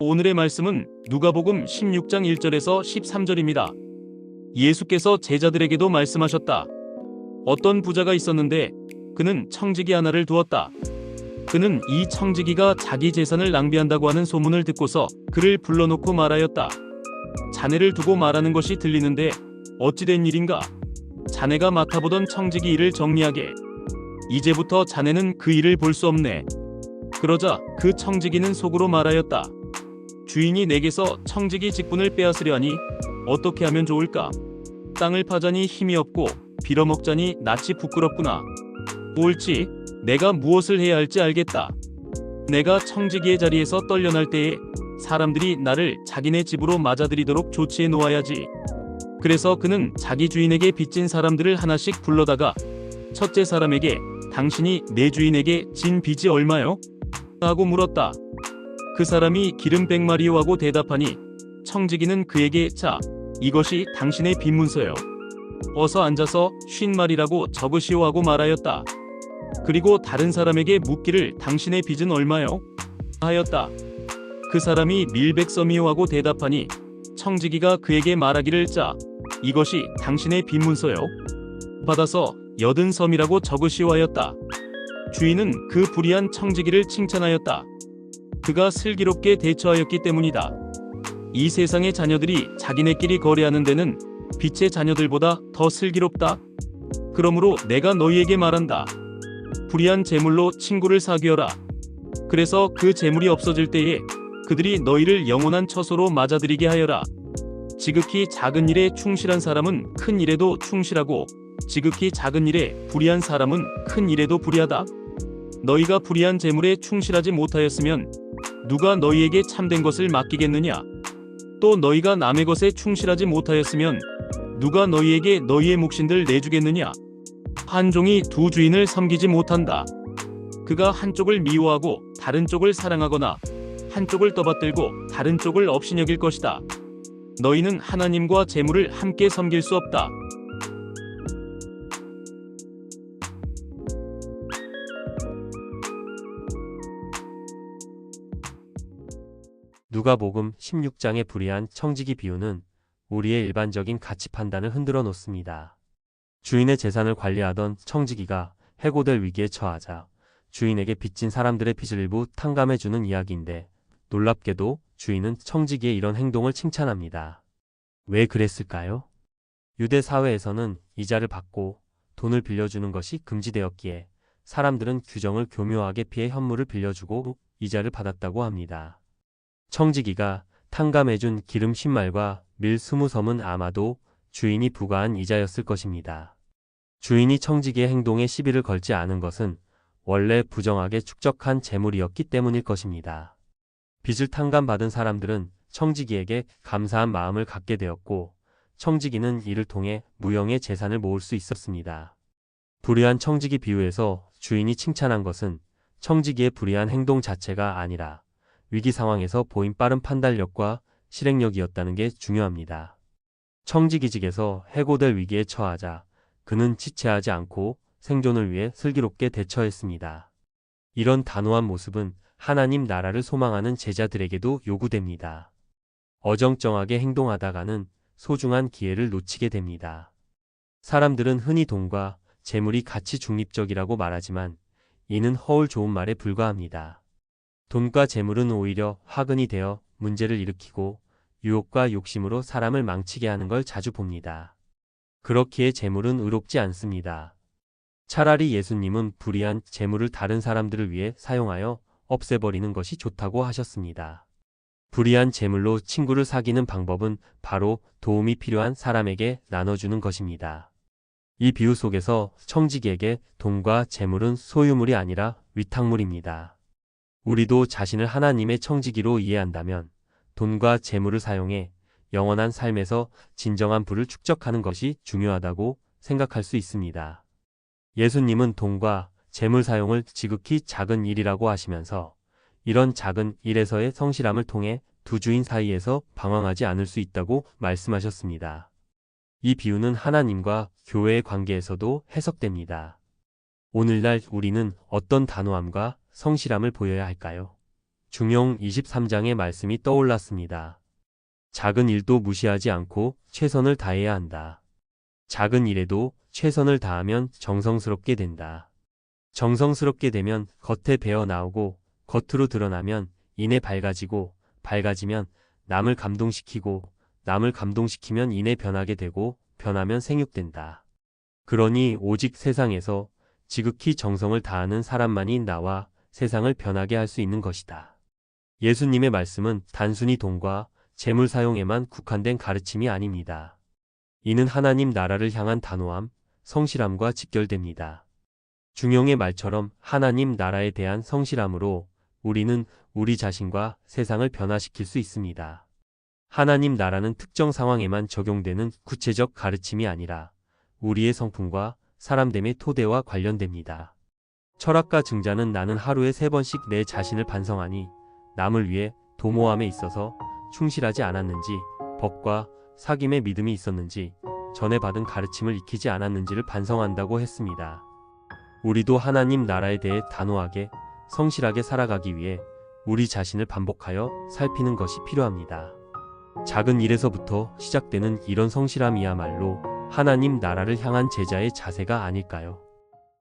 오늘의 말씀은 누가복음 16장 1절에서 13절입니다. 예수께서 제자들에게도 말씀하셨다. 어떤 부자가 있었는데 그는 청지기 하나를 두었다. 그는 이 청지기가 자기 재산을 낭비한다고 하는 소문을 듣고서 그를 불러놓고 말하였다. 자네를 두고 말하는 것이 들리는데 어찌된 일인가? 자네가 맡아보던 청지기 일을 정리하게. 이제부터 자네는 그 일을 볼 수 없네. 그러자 그 청지기는 속으로 말하였다. 주인이 내게서 청지기 직분을 빼앗으려 하니 어떻게 하면 좋을까? 땅을 파자니 힘이 없고 빌어먹자니 낯이 부끄럽구나. 옳지, 내가 무엇을 해야 할지 알겠다. 내가 청지기의 자리에서 떨려날 때에 사람들이 나를 자기네 집으로 맞아들이도록 조치해 놓아야지. 그래서 그는 자기 주인에게 빚진 사람들을 하나씩 불러다가 첫째 사람에게 당신이 내 주인에게 진 빚이 얼마요? 하고 물었다. 그 사람이 기름 백마리요 하고 대답하니 청지기는 그에게 자 이것이 당신의 빈문서요. 어서 앉아서 쉰 말이라고 적으시오 하고 말하였다. 그리고 다른 사람에게 묻기를 당신의 빚은 얼마요? 하였다. 그 사람이 밀백섬이요 하고 대답하니 청지기가 그에게 말하기를 자 이것이 당신의 빈문서요. 받아서 여든 섬이라고 적으시오 하였다. 주인은 그 불의한 청지기를 칭찬하였다. 그가 슬기롭게 대처하였기 때문이다. 이 세상의 자녀들이 자기네끼리 거래하는 데는 빛의 자녀들보다 더 슬기롭다. 그러므로 내가 너희에게 말한다. 불의한 재물로 친구를 사귀어라. 그래서 그 재물이 없어질 때에 그들이 너희를 영원한 처소로 맞아들이게 하여라. 지극히 작은 일에 충실한 사람은 큰 일에도 충실하고 지극히 작은 일에 불의한 사람은 큰 일에도 불의하다. 너희가 불의한 재물에 충실하지 못하였으면 누가 너희에게 참된 것을 맡기겠느냐? 또 너희가 남의 것에 충실하지 못하였으면 누가 너희에게 너희의 몫인들 내주겠느냐? 한 종이 두 주인을 섬기지 못한다. 그가 한쪽을 미워하고 다른 쪽을 사랑하거나 한쪽을 떠받들고 다른 쪽을 업신여길 것이다. 너희는 하나님과 재물을 함께 섬길 수 없다. 누가복음 16장의 불의한 청지기 비유는 우리의 일반적인 가치 판단을 흔들어 놓습니다. 주인의 재산을 관리하던 청지기가 해고될 위기에 처하자 주인에게 빚진 사람들의 빚을 일부 탕감해주는 이야기인데 놀랍게도 주인은 청지기의 이런 행동을 칭찬합니다. 왜 그랬을까요? 유대 사회에서는 이자를 받고 돈을 빌려주는 것이 금지되었기에 사람들은 규정을 교묘하게 피해 현물을 빌려주고 이자를 받았다고 합니다. 청지기가 탕감해준 기름 신말과 밀 스무 섬은 아마도 주인이 부과한 이자였을 것입니다. 주인이 청지기의 행동에 시비를 걸지 않은 것은 원래 부정하게 축적한 재물이었기 때문일 것입니다. 빚을 탕감받은 사람들은 청지기에게 감사한 마음을 갖게 되었고, 청지기는 이를 통해 무형의 재산을 모을 수 있었습니다. 불의한 청지기 비유에서 주인이 칭찬한 것은 청지기의 불의한 행동 자체가 아니라 위기 상황에서 보인 빠른 판단력과 실행력이었다는 게 중요합니다. 청지기직에서 해고될 위기에 처하자 그는 지체하지 않고 생존을 위해 슬기롭게 대처했습니다. 이런 단호한 모습은 하나님 나라를 소망하는 제자들에게도 요구됩니다. 어정쩡하게 행동하다가는 소중한 기회를 놓치게 됩니다. 사람들은 흔히 돈과 재물이 가치 중립적이라고 말하지만 이는 허울 좋은 말에 불과합니다. 돈과 재물은 오히려 화근이 되어 문제를 일으키고 유혹과 욕심으로 사람을 망치게 하는 걸 자주 봅니다. 그렇기에 재물은 의롭지 않습니다. 차라리 예수님은 불의한 재물을 다른 사람들을 위해 사용하여 없애버리는 것이 좋다고 하셨습니다. 불의한 재물로 친구를 사귀는 방법은 바로 도움이 필요한 사람에게 나눠주는 것입니다. 이 비유 속에서 청지기에게 돈과 재물은 소유물이 아니라 위탁물입니다. 우리도 자신을 하나님의 청지기로 이해한다면 돈과 재물을 사용해 영원한 삶에서 진정한 부를 축적하는 것이 중요하다고 생각할 수 있습니다. 예수님은 돈과 재물 사용을 지극히 작은 일이라고 하시면서 이런 작은 일에서의 성실함을 통해 두 주인 사이에서 방황하지 않을 수 있다고 말씀하셨습니다. 이 비유는 하나님과 교회의 관계에서도 해석됩니다. 오늘날 우리는 어떤 단호함과 성실함을 보여야 할까요? 중용 23장의 말씀이 떠올랐습니다. 작은 일도 무시하지 않고 최선을 다해야 한다. 작은 일에도 최선을 다하면 정성스럽게 된다. 정성스럽게 되면 겉에 배어 나오고 겉으로 드러나면 이내 밝아지고 밝아지면 남을 감동시키고 남을 감동시키면 이내 변하게 되고 변하면 생육된다. 그러니 오직 세상에서 지극히 정성을 다하는 사람만이 나와 세상을 변하게 할 수 있는 것이다. 예수님의 말씀은 단순히 돈과 재물 사용에만 국한된 가르침이 아닙니다. 이는 하나님 나라를 향한 단호함, 성실함과 직결됩니다. 중용의 말처럼 하나님 나라에 대한 성실함으로 우리는 우리 자신과 세상을 변화시킬 수 있습니다. 하나님 나라는 특정 상황에만 적용되는 구체적 가르침이 아니라 우리의 성품과 사람됨의 토대와 관련됩니다. 철학가 증자는 나는 하루에 세 번씩 내 자신을 반성하니 남을 위해 도모함에 있어서 충실하지 않았는지, 법과 사귐의 믿음이 있었는지, 전에 받은 가르침을 익히지 않았는지를 반성한다고 했습니다. 우리도 하나님 나라에 대해 단호하게, 성실하게 살아가기 위해 우리 자신을 반복하여 살피는 것이 필요합니다. 작은 일에서부터 시작되는 이런 성실함이야말로 하나님 나라를 향한 제자의 자세가 아닐까요?